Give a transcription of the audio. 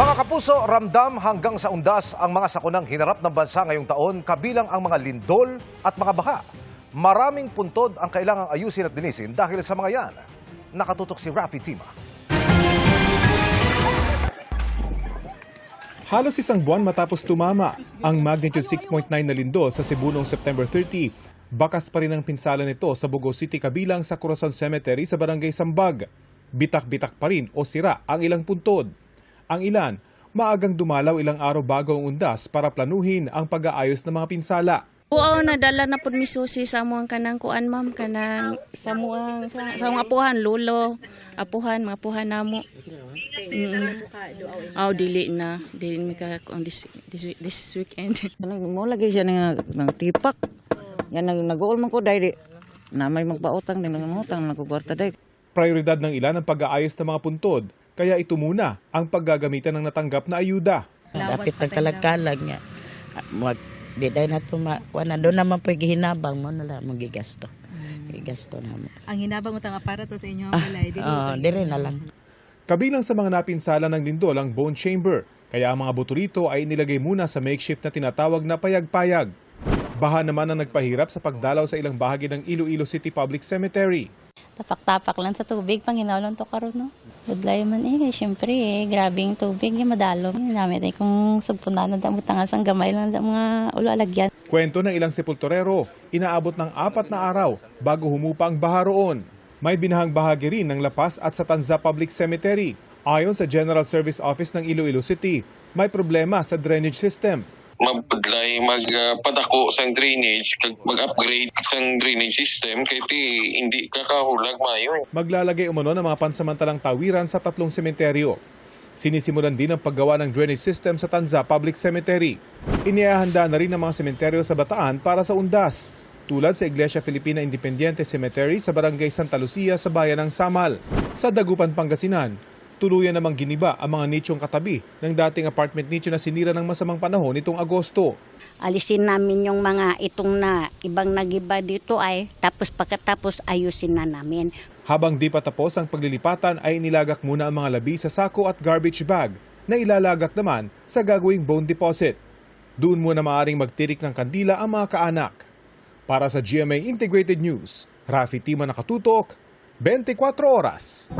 Kapuso, ramdam hanggang sa undas ang mga sakunang hinarap ng bansa ngayong taon kabilang ang mga lindol at mga baha. Maraming puntod ang kailangang ayusin at linisin dahil sa mga yan. Nakatutok si Rafi Tima. Halos isang buwan matapos tumama ang magnitude 6.9 na lindol sa Cebu noong September 30. Bakas pa rin ang pinsala nito sa Bugo City kabilang sa Corazon Cemetery sa Barangay Sambag. Bitak-bitak pa rin o sira ang ilang puntod. Ang ilan, maagang dumalaw ilang araw bago ang undas para planuhin ang pag-aayos ng mga pinsala. Oo, nadala na pud mi susi sa amuang kanang kuan ma'am kanang sa muang sa, sa mga apuhan lolo, apuhan mga apuhan namo. Mm. Aw dili na, dili mi ka kuan this, this this weekend. Kanang mo lagi siya nga nang tipak. Yan nag nag-uol man ko dai. Na may magpautang din ng utang nagkukwarta dai. Prioridad ng ilan ang pag-aayos ng mga puntod, kaya ito muna ang paggagamitan ng natanggap na ayuda. Dapit ang kalagkalag nga. Mag, di dahil na na doon naman po gihinabang mo na lang magigasto. Gigasto na mo. ang hinabang utang aparato sa inyo walay dili Oo, dire na lang. Kabilang sa mga napinsala ng lindol ang bone chamber, kaya ang mga buto rito ay inilagay muna sa makeshift na tinatawag na payag-payag. Baha naman ang nagpahirap sa pagdalaw sa ilang bahagi ng Iloilo City Public Cemetery. Tapak-tapak lang sa tubig, Panginoon to karon no. Budlay man eh, syempre eh, grabing tubig yung madalo. Namit eh kung sugpunan na damo tangas ang gamay lang ang mga ulo alagyan. Kwento ng ilang sepulturero, inaabot ng apat na araw bago humupa ang baha roon. May binahang bahagi rin ng Lapas at sa Tanza Public Cemetery. Ayon sa General Service Office ng Iloilo City, may problema sa drainage system. mabudlay magpadako sa drainage kag mag-upgrade sa drainage system kay ti hindi kakahulag mayo maglalagay umano ng mga pansamantalang tawiran sa tatlong sementeryo. Sinisimulan din ang paggawa ng drainage system sa Tanza Public Cemetery. Iniahanda na rin ang mga sementeryo sa Bataan para sa undas, tulad sa Iglesia Filipina Independiente Cemetery sa Barangay Santa Lucia sa bayan ng Samal. Sa Dagupan, Pangasinan, tuluyan namang giniba ang mga nichong katabi ng dating apartment nicho na sinira ng masamang panahon nitong Agosto. alisin namin yung mga itong na ibang nagiba dito ay tapos pagkatapos ayusin na namin. Habang di pa tapos ang paglilipatan ay inilagak muna ang mga labi sa sako at garbage bag na ilalagak naman sa gagawing bone deposit. Doon muna maaring magtirik ng kandila ang mga kaanak. Para sa GMA Integrated News, Rafi Tima nakatutok, 24 oras.